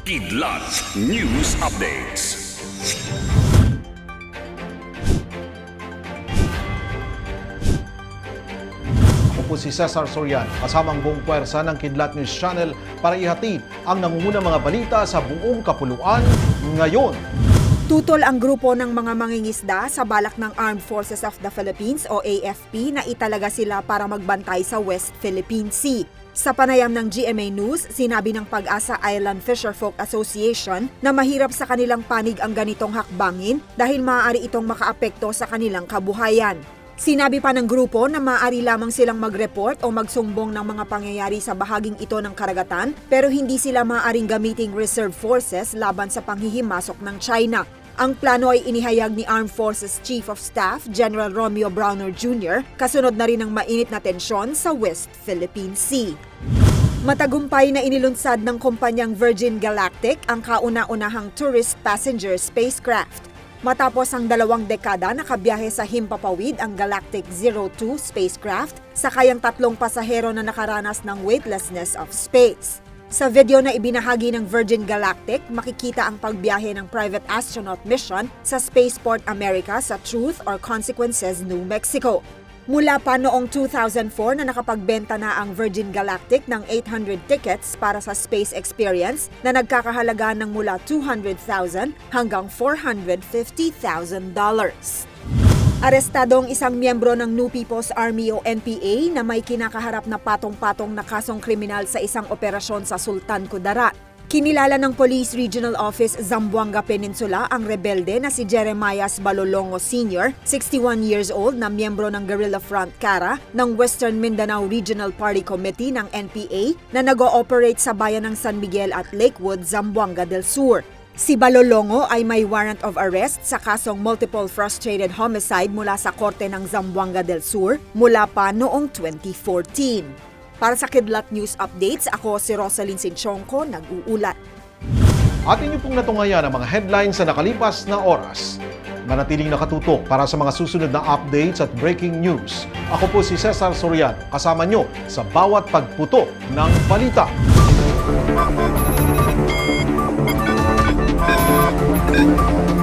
Kidlat News Updates. Ako po si Cesar Sorian, kasamang buong puwersa ng Kidlat News Channel para ihatid ang nangungunang mga balita sa buong kapuluan ngayon. Tutol ang grupo ng mga mangingisda sa balak ng Armed Forces of the Philippines o AFP na italaga sila para magbantay sa West Philippine Sea. Sa panayam ng GMA News, sinabi ng Pag-asa Island Fisherfolk Association na mahirap sa kanilang panig ang ganitong hakbangin dahil maaari itong makaapekto sa kanilang kabuhayan. Sinabi pa ng grupo na maaari lamang silang mag-report o magsumbong ng mga pangyayari sa bahaging ito ng karagatan pero hindi sila maaaring gamiting reserve forces laban sa panghihimasok ng China. Ang plano ay inihayag ni Armed Forces Chief of Staff General Romeo Browner Jr. kasunod na rin ng mainit na tensyon sa West Philippine Sea. Matagumpay na inilunsad ng kumpanyang Virgin Galactic ang kauna-unahang tourist passenger spacecraft. Matapos ang dalawang dekada nakabiyahe sa himpapawid ang Galactic 02 spacecraft, sakayang tatlong pasahero na nakaranas ng weightlessness of space. Sa video na ibinahagi ng Virgin Galactic, makikita ang pagbiyahe ng private astronaut mission sa Spaceport America sa Truth or Consequences, New Mexico. Mula pa noong 2004 na nakapagbenta na ang Virgin Galactic ng 800 tickets para sa space experience na nagkakahalaga ng mula 200,000 hanggang 450,000 dollars. Arestado ang isang miyembro ng New People's Army o NPA na may kinakaharap na patong-patong na kasong kriminal sa isang operasyon sa Sultan Kudarat. Kinilala ng Police Regional Office Zamboanga Peninsula ang rebelde na si Jeremias Balolongo Sr., 61 years old na miyembro ng Guerrilla Front Kara ng Western Mindanao Regional Party Committee ng NPA na nag-ooperate sa bayan ng San Miguel at Lakewood, Zamboanga del Sur. Si Balolongo ay may warrant of arrest sa kasong multiple frustrated homicide mula sa korte ng Zamboanga del Sur mula pa noong 2014. Para sa Kidlat News Updates, ako si Rosalyn Sinchonko, nag-uulat. At inyo pong natungayan ang mga headlines sa nakalipas na oras. Manatiling nakatutok para sa mga susunod na updates at breaking news. Ako po si Cesar Sorian, kasama nyo sa bawat pagputo ng balita. thank you